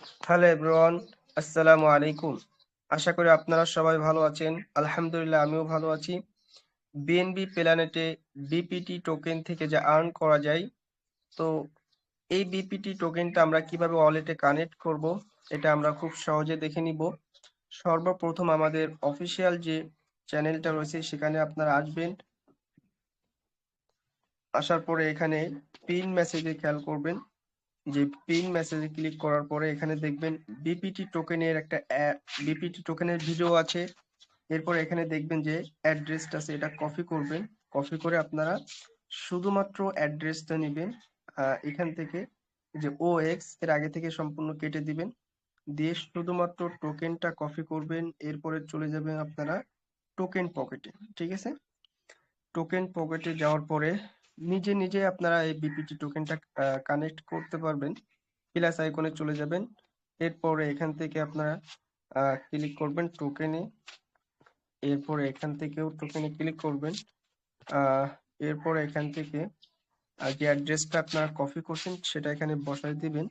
Hello everyone, আসসালামু আলাইকুম। আশা করি আপনারা সবাই ভালো আছেন। আলহামদুলিল্লাহ, আমিও ভালো আছি। বিএনবি প্ল্যানেটে বিপিটি টোকেন থেকে যে আর্ন করা যায়, তো এই বিপিটি টোকেনটা আমরা কীভাবে ওয়ালেটে কানেক্ট করব, এটা আমরা খুব সহজে দেখে নিব। সর্বপ্রথম আমাদের অফিসিয়াল যে চ্যানেলটা রয়েছে, সেখানে আপনারা আসবেন। আসার পরে এখানে পিন মেসেজে খেয়াল করবেন। যে পিন মেসেজে ক্লিক করার পরে এখানে দেখবেন বিপিটি টোকেনের একটা বিপিটি টোকেনের ভিডিও আছে। এরপর এখানে দেখবেন যে অ্যাড্রেসটা আছে, এটা কপি করবেন। কপি করে আপনারা শুধুমাত্র অ্যাড্রেসটা নেবেন। এখান থেকে যে ও এক্সের আগে থেকে সম্পূর্ণ কেটে দিবেন। দিয়ে শুধুমাত্র টোকেনটা কপি করবেন। এরপরে চলে যাবেন আপনারা টোকেন পকেটে ঠিক আছে? টোকেন পকেটে যাওয়ার পরে নিজে নিজে আপনারা এই বিপিটি টোকেনটা কানেক্ট করতে পারবেন। প্লাস আইকনে চলে যাবেন। এরপরে এখান থেকে আপনারা ক্লিক করবেন টোকেনে এরপরে এখান থেকেও টোকেনে ক্লিক করবেন। এরপরে এখান থেকে যে অ্যাড্রেসটা আপনারা কপি করছেন, সেটা এখানে বসাই দিবেন।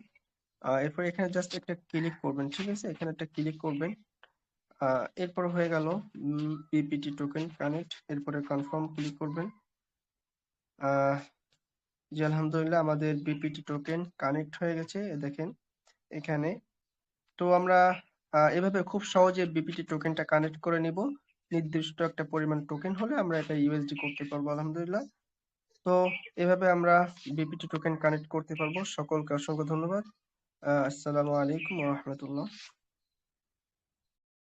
এরপর এখানে জাস্ট একটা ক্লিক করবেন, ঠিক আছে? এখানে একটা ক্লিক করবেন। এরপর হয়ে গেল পিপিটি টোকেন কানেক্ট এরপরে কনফার্ম ক্লিক করবেন। জি, আলহামদুলিল্লাহ, আমাদের বিপিটি টোকেন কানেক্ট হয়ে গেছে দেখেন, এখানে। তো আমরা এভাবে খুব সহজে বিপিটি টোকেনটা কানেক্ট করে নিব। নির্দিষ্ট একটা পরিমাণ টোকেন হলে আমরা এটা ইউএসডি করতে পারব, আলহামদুলিল্লাহ। তো এভাবে আমরা বিপিটি টোকেন কানেক্ট করতে পারব। সকলকে অসংখ্য ধন্যবাদ। আসসালামু আলাইকুম রহমতুল্লাহ।